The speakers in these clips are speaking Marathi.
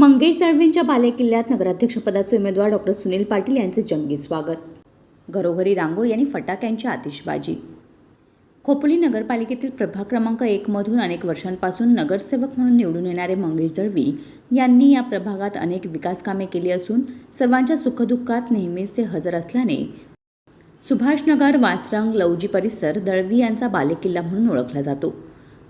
मंगेश दळवींच्या बालेकिल्ल्यात नगराध्यक्षपदाचे उमेदवार डॉक्टर सुनील पाटील यांचे जंगी स्वागत. घरोघरी रांगोळी यांनी फटाक्यांची आतिषबाजी. खोपोली नगरपालिकेतील प्रभाग क्रमांक एकमधून अनेक वर्षांपासून नगरसेवक म्हणून निवडून येणारे मंगेश दळवी यांनी या प्रभागात अनेक विकासकामे केली असून सर्वांच्या सुखदुःखात नेहमीच ते हजर असल्याने सुभाषनगर वासरंग लवजी परिसर दळवी यांचा बालेकिल्ला म्हणून ओळखला जातो.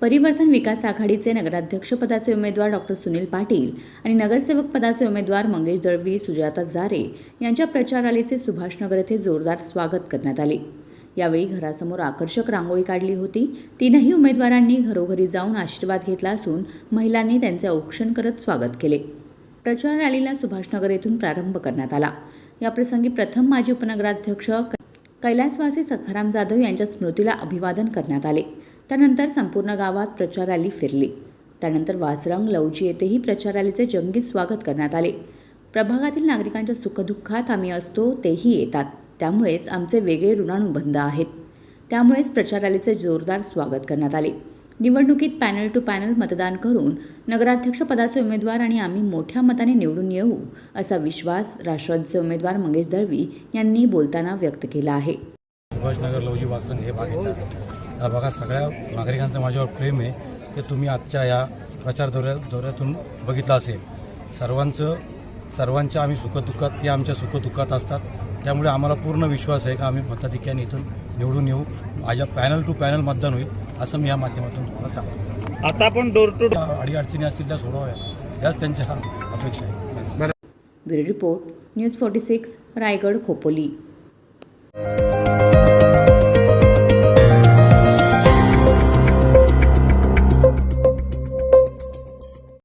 परिवर्तन विकास आघाडीचे नगराध्यक्षपदाचे उमेदवार डॉक्टर सुनील पाटील आणि नगरसेवक पदाचे उमेदवार मंगेश दळवी सुजाता जारे यांच्या प्रचार रॅलीचे सुभाषनगर येथे जोरदार स्वागत करण्यात आले. यावेळी घरासमोर आकर्षक रांगोळी काढली होती. तीनही उमेदवारांनी घरोघरी जाऊन आशीर्वाद घेतला असून महिलांनी त्यांचे औक्षण करत स्वागत केले. प्रचार रॅलीला सुभाषनगर येथून प्रारंभ करण्यात आला. याप्रसंगी प्रथम माजी उपनगराध्यक्ष कैलासवासी सखाराम जाधव यांच्या स्मृतीला अभिवादन करण्यात आले. त्यानंतर संपूर्ण गावात प्रचार रॅली फिरली. त्यानंतर वासरंग लवजी येथेही प्रचार रॅलीचे जंगी स्वागत करण्यात आले. प्रभागातील नागरिकांच्या सुखदुःखात आम्ही असतो तेही येतात. त्यामुळेच आमचे वेगळे ऋणानुबंध आहेत. त्यामुळेच प्रचार रॅलीचे जोरदार स्वागत करण्यात आले. निवडणुकीत पॅनल टू पॅनल मतदान करून नगराध्यक्षपदाचे उमेदवार आणि आम्ही मोठ्या मताने निवडून येऊ असा विश्वास राष्ट्रवादीचे उमेदवार मंगेश दळवी यांनी बोलताना व्यक्त केला आहे. सुभाषनगर लवजी वास्तन हे भाग येतात. या भागात सगळ्या नागरिकांचं माझ्यावर प्रेम आहे. ते तुम्ही आजच्या या प्रचार दौऱ्या दौऱ्यातून बघितलं असेल. सर्वांचं सर्वांच्या आम्ही सुखदुःखात ते आमच्या सुखदुःखात असतात. त्यामुळे आम्हाला पूर्ण विश्वास आहे का आम्ही मताधिक्याने इथून निवडून येऊ? माझ्या पॅनल टू पॅनल मतदान होईल असं मी या माध्यमातून तुम्हाला सांगतो. आता आपण डोर टू अडीअडचणी असतील त्या सोडवाव्या. याच त्यांच्या अपेक्षा आहे bureau report news forty six Raigad Khopoli.